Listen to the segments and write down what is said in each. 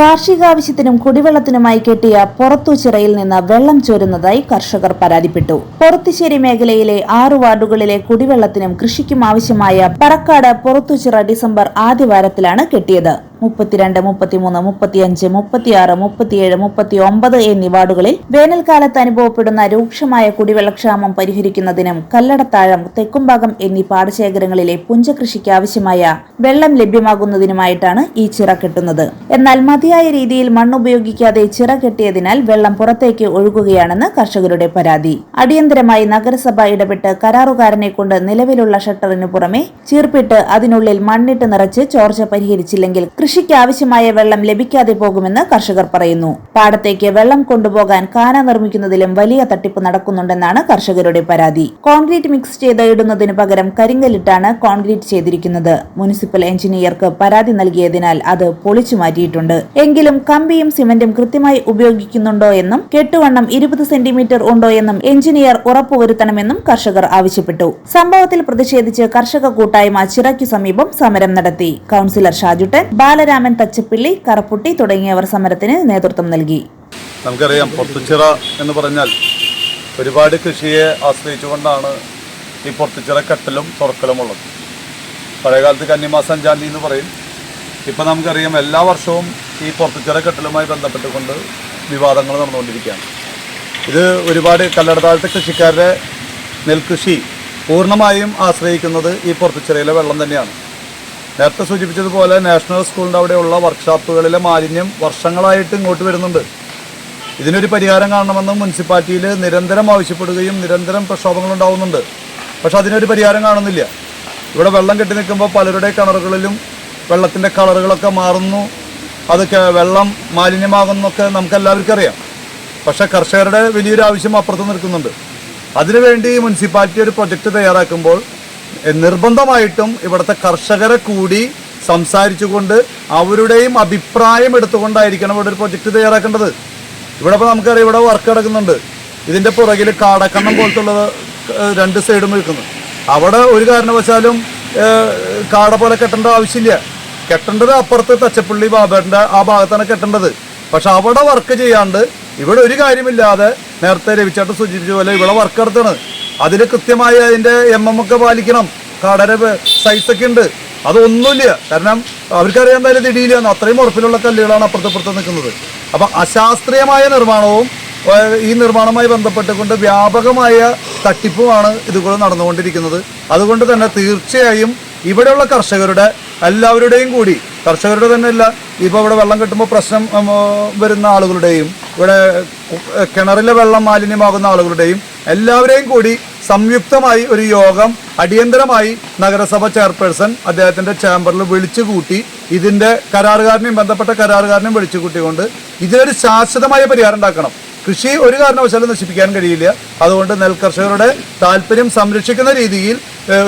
കാർഷികാവശ്യത്തിനും കുടിവെള്ളത്തിനുമായി കെട്ടിയ പുറത്തുചിറയിൽ നിന്ന് വെള്ളം ചോരുന്നതായി കർഷകർ പരാതിപ്പെട്ടു. പുറത്തുശ്ശേരി മേഖലയിലെ ആറു വാർഡുകളിലെ കുടിവെള്ളത്തിനും കൃഷിക്കും ആവശ്യമായ പറക്കാട് പുറത്തുചിറ ഡിസംബർ ആദ്യവാരത്തിലാണ് കെട്ടിയത്. മുപ്പത്തിരണ്ട് മുപ്പത്തിമൂന്ന് മുപ്പത്തിയഞ്ച് മുപ്പത്തിയാറ് മുപ്പത്തിയേഴ് മുപ്പത്തി ഒമ്പത് എന്നീ വാർഡുകളിൽ വേനൽക്കാലത്ത് അനുഭവപ്പെടുന്ന രൂക്ഷമായ കുടിവെള്ളക്ഷാമം പരിഹരിക്കുന്നതിനും കല്ലടത്താഴം തെക്കുംഭാഗം എന്നീ പാടശേഖരങ്ങളിലെ പുഞ്ചകൃഷിക്ക് ആവശ്യമായ വെള്ളം ലഭ്യമാകുന്നതിനുമായിട്ടാണ് ഈ ചിറ കെട്ടുന്നത്. എന്നാൽ മതിയായ രീതിയിൽ മണ്ണ് ഉപയോഗിക്കാതെ ചിറ കെട്ടിയതിനാൽ വെള്ളം പുറത്തേക്ക് ഒഴുകുകയാണെന്ന് കർഷകരുടെ പരാതി. അടിയന്തരമായി നഗരസഭ ഇടപെട്ട് കരാറുകാരനെ കൊണ്ട് നിലവിലുള്ള ഷട്ടറിനു പുറമെ ചീർപ്പിട്ട് അതിനുള്ളിൽ മണ്ണിട്ട് നിറച്ച് ചോർച്ച പരിഹരിച്ചില്ലെങ്കിൽ കൃഷിക്ക് ആവശ്യമായ വെള്ളം ലഭിക്കാതെ പോകുമെന്ന് കർഷകർ പറയുന്നു. പാടത്തേക്ക് വെള്ളം കൊണ്ടുപോകാൻ കാന നിർമ്മിക്കുന്നതിലും വലിയ തട്ടിപ്പ് നടക്കുന്നുണ്ടെന്നാണ് കർഷകരുടെ പരാതി. കോൺക്രീറ്റ് മിക്സ് ചെയ്ത് ഇടുന്നതിന് പകരം കരിങ്കല്ലിട്ടാണ് കോൺക്രീറ്റ് ചെയ്തിരിക്കുന്നത്. മുനിസിപ്പൽ എഞ്ചിനീയർക്ക് പരാതി നൽകിയതിനാൽ അത് പൊളിച്ചു മാറ്റിയിട്ടുണ്ട്. എങ്കിലും കമ്പിയും സിമന്റും കൃത്യമായി ഉപയോഗിക്കുന്നുണ്ടോ എന്നും കെട്ടുവണ്ണം ഇരുപത് സെന്റിമീറ്റർ ഉണ്ടോ എന്നും എഞ്ചിനീയർ ഉറപ്പുവരുത്തണമെന്നും കർഷകർ ആവശ്യപ്പെട്ടു. സംഭവത്തിൽ പ്രതിഷേധിച്ച് കർഷക കൂട്ടായ്മ ചിറയ്ക്കു സമീപം സമരം നടത്തി. കൌൺസിലർ ഷാജുട്ടൻ ബാലരാമൻ തച്ചപ്പിള്ളി കറപ്പുട്ടി തുടങ്ങിയവർ സമരത്തിന് നേതൃത്വം നൽകി. നമുക്കറിയാം പൊത്തുച്ചിറ എന്ന് പറഞ്ഞാൽ ഒരുപാട് കൃഷിയെ ആശ്രയിച്ചുകൊണ്ടാണ് ഈ പൊത്തുച്ചിറ കെട്ടലും തുറക്കലും ഉള്ളത്. പഴയകാലത്ത് കന്നിമാസം അഞ്ചാം എന്ന് പറയും. ഇപ്പം നമുക്കറിയാം എല്ലാ വർഷവും ഈ പൊത്തുച്ചിറ കെട്ടലുമായി ബന്ധപ്പെട്ടുകൊണ്ട് വിവാദങ്ങൾ നടന്നുകൊണ്ടിരിക്കുകയാണ്. ഇത് ഒരുപാട് കല്ലടത്താഴത്തെ കൃഷിക്കാരുടെ നെൽകൃഷി പൂർണമായും ആശ്രയിക്കുന്നത് ഈ പൊത്തുച്ചിറയിലെ വെള്ളം തന്നെയാണ്. നേരത്തെ സൂചിപ്പിച്ചതുപോലെ നാഷണൽ സ്കൂളിന്റെ അവിടെയുള്ള വർക്ക്ഷോപ്പുകളിലെ മാലിന്യം വർഷങ്ങളായിട്ട് ഇങ്ങോട്ട് വരുന്നുണ്ട്. ഇതിനൊരു പരിഹാരം കാണണമെന്നും മുനിസിപ്പാലിറ്റിയിൽ നിരന്തരം ആവശ്യപ്പെടുകയും നിരന്തരം പ്രക്ഷോഭങ്ങൾ പക്ഷെ അതിനൊരു പരിഹാരം കാണുന്നില്ല. ഇവിടെ വെള്ളം കെട്ടി നിൽക്കുമ്പോൾ പലരുടെ കിണറുകളിലും വെള്ളത്തിന്റെ കളറുകളൊക്കെ മാറുന്നു. അതൊക്കെ വെള്ളം മാലിന്യമാകുന്നൊക്കെ നമുക്ക് എല്ലാവർക്കും അറിയാം. പക്ഷെ കർഷകരുടെ വലിയൊരു ആവശ്യം അപ്പുറത്ത് നിൽക്കുന്നുണ്ട്. അതിനുവേണ്ടി മുനിസിപ്പാലിറ്റി ഒരു പ്രൊജക്റ്റ് തയ്യാറാക്കുമ്പോൾ നിർബന്ധമായിട്ടും ഇവിടുത്തെ കർഷകരെ കൂടി സംസാരിച്ചുകൊണ്ട് അവരുടെയും അഭിപ്രായം എടുത്തുകൊണ്ടായിരിക്കണം ഇവിടെ ഒരു പ്രൊജക്റ്റ് തയ്യാറാക്കേണ്ടത്. ഇവിടെ ഇപ്പോൾ നമുക്കറിയാം ഇവിടെ വർക്ക് നടക്കുന്നുണ്ട്. ഇതിന്റെ പുറകിൽ കാടക്കണ്ണം പോലത്തുള്ളത് രണ്ട് സൈഡും നിൽക്കുന്നു. അവിടെ ഒരു കാരണവശാലും കാട പോലെ കെട്ടേണ്ട ആവശ്യമില്ല. കെട്ടേണ്ടത് അപ്പുറത്ത് തച്ചപ്പള്ളി ബാബേട്ടന്റെ ആ ഭാഗത്താണ് കെട്ടേണ്ടത്. പക്ഷെ അവിടെ വർക്ക് ചെയ്യാണ്ട് ഇവിടെ ഒരു കാര്യമില്ലാതെ നേരത്തെ രവിച്ചേട്ടൻ സൂചിപ്പിച്ച പോലെ ഇവിടെ വർക്ക് നടത്താണ് അതിന് കൃത്യമായി അതിന്റെ എം എം ഒക്കെ പാലിക്കണം. കടര സൈസൊക്കെ ഉണ്ട്. അതൊന്നുമില്ല. കാരണം അവർക്കറിയാം എന്തായാലും ഇടിയില്ല അത്രയും ഉറപ്പിലുള്ള കല്ലുകളാണ് അപ്പുറത്ത് ഇപ്പുറത്ത് നിൽക്കുന്നത്. അപ്പം അശാസ്ത്രീയമായ നിർമ്മാണവും ഈ നിർമ്മാണവുമായി ബന്ധപ്പെട്ടുകൊണ്ട് വ്യാപകമായ തട്ടിപ്പുമാണ് ഇതുകൂടെ നടന്നുകൊണ്ടിരിക്കുന്നത്. അതുകൊണ്ട് തന്നെ തീർച്ചയായും ഇവിടെയുള്ള കർഷകരുടെ എല്ലാവരുടെയും കൂടി കർഷകരുടെ തന്നെ അല്ല ഇപ്പോൾ ഇവിടെ വെള്ളം കിട്ടുമ്പോൾ പ്രശ്നം വരുന്ന ആളുകളുടെയും ഇവിടെ കിണറിലെ വെള്ളം മാലിന്യമാകുന്ന ആളുകളുടെയും എല്ലാവരെയും കൂടി സംയുക്തമായി ഒരു യോഗം അടിയന്തരമായി നഗരസഭ ചെയർപേഴ്സൺ അദ്ദേഹത്തിന്റെ ചേംബറിൽ വിളിച്ചു കൂട്ടി ഇതിന്റെ കരാറുകാരനെയും ബന്ധപ്പെട്ട കരാറുകാരനെയും വിളിച്ചു കൂട്ടിക്കൊണ്ട് ഇതിനൊരു ശാശ്വതമായ പരിഹാരം ഉണ്ടാക്കണം. കൃഷി ഒരു കാരണവശാലും നശിപ്പിക്കാൻ കഴിയില്ല. അതുകൊണ്ട് നെൽകർഷകരുടെ താല്പര്യം സംരക്ഷിക്കുന്ന രീതിയിൽ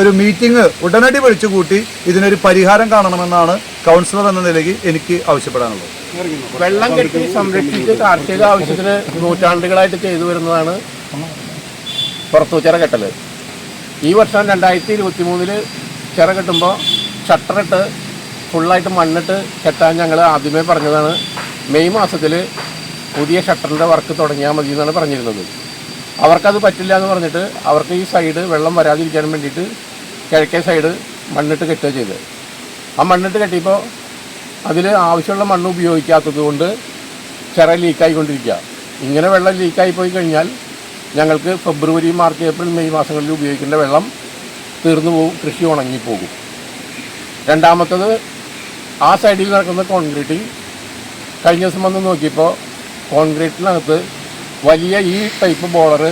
ഒരു മീറ്റിംഗ് ഉടനടി വിളിച്ചു കൂട്ടി ഇതിനൊരു പരിഹാരം കാണണമെന്നാണ് കൗൺസിലർ എന്ന നിലയ്ക്ക് എനിക്ക് ആവശ്യപ്പെടാനുള്ളത്. വെള്ളം കെട്ടി സംരക്ഷിച്ച് കാർഷിക ആവശ്യത്തിന് നൂറ്റാണ്ടുകളായിട്ട് ചെയ്തു വരുന്നതാണ് പുറത്തുചിറ കെട്ടൽ ഈ വർഷം രണ്ടായിരത്തി ഇരുപത്തി മൂന്നിൽ ചിറ കെട്ടുമ്പോൾ ഷട്ടറിട്ട് ഫുള്ളായിട്ട് മണ്ണിട്ട് കെട്ടാൻ ഞങ്ങൾ ആദ്യമേ പറഞ്ഞതാണ്. മെയ് മാസത്തിൽ പുതിയ ഷട്ടറിന്റെ വർക്ക് തുടങ്ങിയാൽ മതി എന്നാണ് പറഞ്ഞിരുന്നത്. അവർക്കത് പറ്റില്ല എന്ന് പറഞ്ഞിട്ട് അവർക്ക് ഈ സൈഡ് വെള്ളം വരാതിരിക്കാൻ വേണ്ടിയിട്ട് കിഴക്കേ സൈഡ് മണ്ണിട്ട് കെട്ടുക ചെയ്തത്. ആ മണ്ണിട്ട് കെട്ടിയപ്പോൾ അതിൽ ആവശ്യമുള്ള മണ്ണ് ഉപയോഗിക്കാത്തത് കൊണ്ട് ചിറ ലീക്കായിക്കൊണ്ടിരിക്കുക. ഇങ്ങനെ വെള്ളം ലീക്കായി പോയി കഴിഞ്ഞാൽ ഞങ്ങൾക്ക് ഫെബ്രുവരി മാർച്ച് ഏപ്രിൽ മെയ് മാസങ്ങളിൽ ഉപയോഗിക്കേണ്ട വെള്ളം തീർന്നു പോകും കൃഷി ഉണങ്ങിപ്പോകും. രണ്ടാമത്തത് ആ സൈഡിൽ നടക്കുന്ന കോൺക്രീറ്റിംഗ് കഴിഞ്ഞ ദിവസം വന്ന് നോക്കിയപ്പോൾ കോൺക്രീറ്റിനകത്ത് വലിയ ഈ ടൈപ്പ് ബോളർ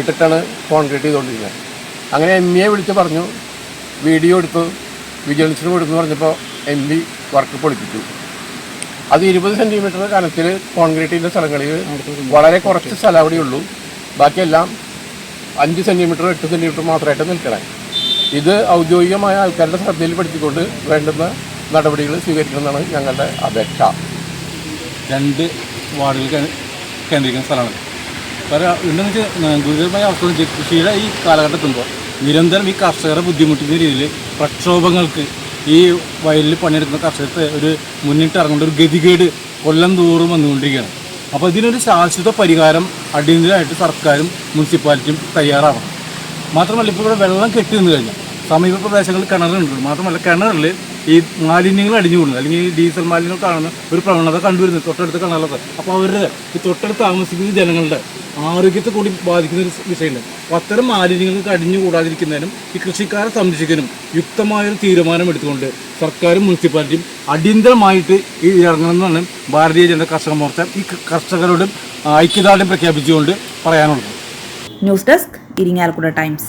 ഇട്ടിട്ടാണ് കോൺക്രീറ്റ് ചെയ്തുകൊണ്ടിരിക്കുന്നത്. അങ്ങനെ എം എ വിളിച്ച് പറഞ്ഞു വീഡിയോ എടുത്തു വിജിലൻസിന് കൊടുത്തു പറഞ്ഞപ്പോൾ എം ബി വർക്ക് പൊളിപ്പിച്ചു. അത് ഇരുപത് സെന്റിമീറ്റർ കനത്തിൽ കോൺക്രീറ്റിന്റെ സ്ഥലങ്ങളിൽ വളരെ കുറച്ച് സ്ഥലം അവിടെയുള്ളൂ. ബാക്കിയെല്ലാം അഞ്ച് സെന്റിമീറ്റർ എട്ട് സെന്റിമീറ്റർ മാത്രമായിട്ട് നിൽക്കണേ. ഇത് ഔദ്യോഗികമായ ആൾക്കാരുടെ ശ്രദ്ധയിൽ പെടുത്തിക്കൊണ്ട് വേണ്ടുന്ന നടപടികൾ സ്വീകരിക്കണമെന്നാണ് ഞങ്ങളുടെ അപേക്ഷ. രണ്ട് വാർഡുകൾ കേ- കേന്ദ്രീകരിക്കുന്ന സ്ഥലമാണ്. കാരണം ഉണ്ടെന്ന് വെച്ചാൽ ഗുരുതരമായ അവസ്ഥ കൃഷിയുടെ ഈ കാലഘട്ടത്തുമ്പോൾ നിരന്തരം ഈ കർഷകരെ ബുദ്ധിമുട്ടുന്ന രീതിയിൽ പ്രക്ഷോഭങ്ങൾക്ക് ഈ വയലിൽ പണിയെടുക്കുന്ന കർഷകർക്ക് ഒരു മുന്നിട്ട് ഇറങ്ങേണ്ട ഒരു ഗതികേട് കൊല്ലം തോറും വന്നുകൊണ്ടിരിക്കുകയാണ്. അപ്പോൾ ഇതിനൊരു ശാശ്വത പരിഹാരം അടിയന്തരമായിട്ട് സർക്കാരും മുനിസിപ്പാലിറ്റിയും തയ്യാറാവണം. മാത്രമല്ല ഇപ്പോൾ ഇവിടെ വെള്ളം കെട്ടി നിന്ന് കഴിഞ്ഞാൽ സമീപ പ്രദേശങ്ങളിൽ കിണറുണ്ട്. മാത്രമല്ല കിണറിൽ ഈ മാലിന്യങ്ങൾ അടിഞ്ഞു കൂടുന്നത് അല്ലെങ്കിൽ ഈ ഡീസൽ മാലിന്യങ്ങൾ കാണുന്ന ഒരു പ്രവണത കണ്ടുവരുന്നത് തൊട്ടടുത്ത കിണറിലൊക്കെ അപ്പോൾ അവരുടെ ഈ തൊട്ടടുത്ത് താമസിക്കുന്ന ജനങ്ങളുടെ ആരോഗ്യത്തെ കൂടി ബാധിക്കുന്ന ഒരു വിഷയമുണ്ട്. അപ്പോൾ അത്തരം മാലിന്യങ്ങൾക്ക് അടിഞ്ഞു കൂടാതിരിക്കുന്നതിനും ഈ കൃഷിക്കാരെ സംരക്ഷിക്കാനും യുക്തമായൊരു തീരുമാനം എടുത്തുകൊണ്ട് സർക്കാരും മുനിസിപ്പാലിറ്റിയും അടിയന്തരമായിട്ട് ഈ ഇറങ്ങണമെന്നാണ് ഭാരതീയ ജനത കർഷക മോർച്ച ഈ കർഷകരോടും ഐക്യദാർഢ്യം പ്രഖ്യാപിച്ചുകൊണ്ട് പറയാനുള്ളത്. News desk Irinjalakuda times.